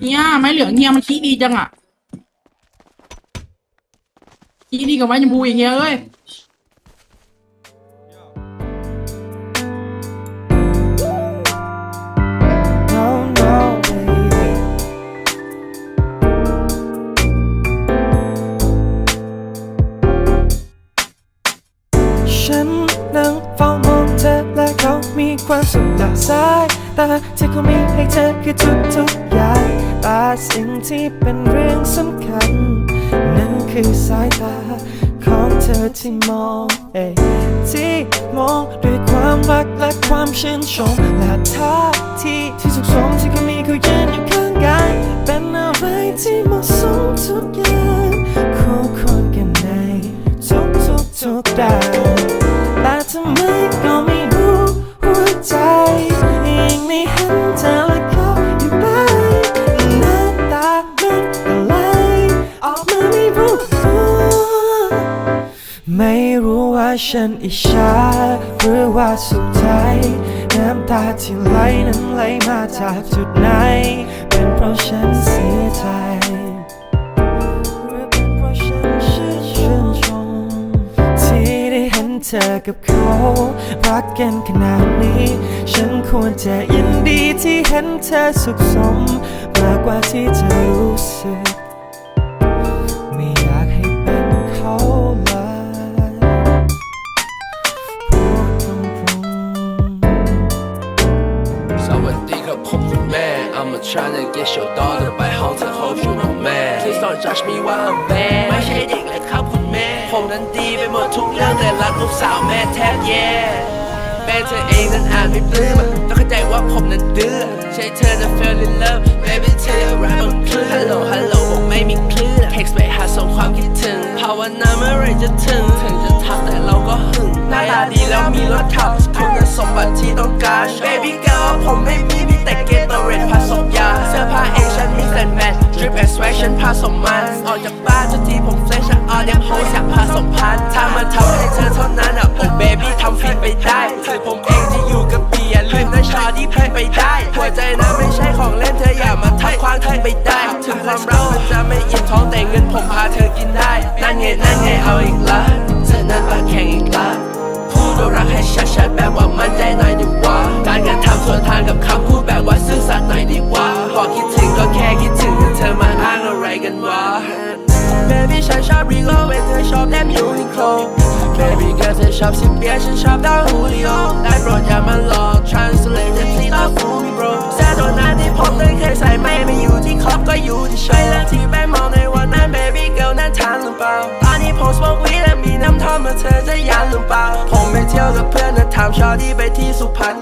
เฮียไม้เหลืองเฮียมันขี้ดีจังอะขี้ดีกับไม้ชมพูอีกเฮียเอ้ย No, no, baby. ฉันนั่งเฝ้ามองเธอและเขามีความสุขจากสายตาที่เขามีให้เธอคือทุกๆอย่าง แต่สิ่งที่เป็นเรื่องสำคัญ นั่นคือสายตาของเธอที่มองเอที่มองด้วยความรักและความชื่นชม และท่าที่ที่สุขสมที่เขามีเขายืนอยู่ข้างกายเป็นอะไรที่เหมาะสมทุกอย่าง ไม่รู้ว่าฉันอิจฉาหรือว่าสุขใจ น้ำตาที่ไหลนั้นไหลมาจากจุดไหน เป็นเพราะฉันเสียใจหรือเป็นเพราะฉันชื่นชมที่ได้เห็นเธอกับเขารักกันขนาดนี้ ฉันควรจะยินดีที่เห็นเธอสุขสม มากกว่าที่จะรู้สึก สดีครับผมคุณแม่ I'm a tryin to get your daughter ไปห้องเธอ hope you know man Please don't judge me ว่า I'm bad ไม่ใช่เด็กเลยครับคุณแม่ ผมนั้นดีไปหมดทุกเรื่องแต่รักลูกสาวแม่แทบแย่ แม่เธอเองนั้นอานไม่ปลื้มต้องเข้าใจว่าผมนั้นดื้อ ใช่เธอจะ fell in love baby เธอรักบนคลื่น Hello Hello บอกไม่มีคลื่น text ไปหาส่งความคิดถึงภาวนาเมื่อไรจะถึง ถึงจะทักแต่เราก็หึง หน้าตาดีแล้วมีรถขับคุณสมบัติที่ต้องการ baby girl ผมไม่มี ผสมมันออกจากบ้านทุกทีผมเฟรชออเดียมโฮสอยากผสมพันถ้ามาทำให้เธอเท่านั้นอะโอ้ baby ทำฟินไปได้คือผมเองที่อยู่กับเบียร์ลืมนะชาที่ให้ไปได้ หัวใจนะไม่ใช่ของเล่นเธออย่ามาทักควางเธอไปได้ ถึงความรักมันจะไม่อิ่มท้องแต่เงินผมพาเธอกินได้ นั่นไงนั่นไงเอาอีกละเธอนั้นปากแข็งอีกละพูดว่ารักให้ชัดๆแบบว่ามั่นใจหน่อยดีกว่า วะ Baby ฉันชอบรีโลเวเธอชอบแนมยูนิโคล Baby girl เธอชอบสิเปียฉันชอบดาวฮูลิโอได้โปรดอย่ามาหลอก Translate จะ please don't fool me bro แซ่ตัวนั้นที่ผมนั้นเคยใส่ไม่ไม่อยู่ที่ครอบก็อยู่ที่ใช้เรื่องที่แม่มองในวันนั้น Baby girl นั้นทันหรือเปล่า ตอนนี้ผมสโมกวีและมีน้ำทอมมาเธอจะยันหรือเปล่า ผมไปเที่ยวกับเพื่อนนะถามชาวที่ไปที่สุพรรณ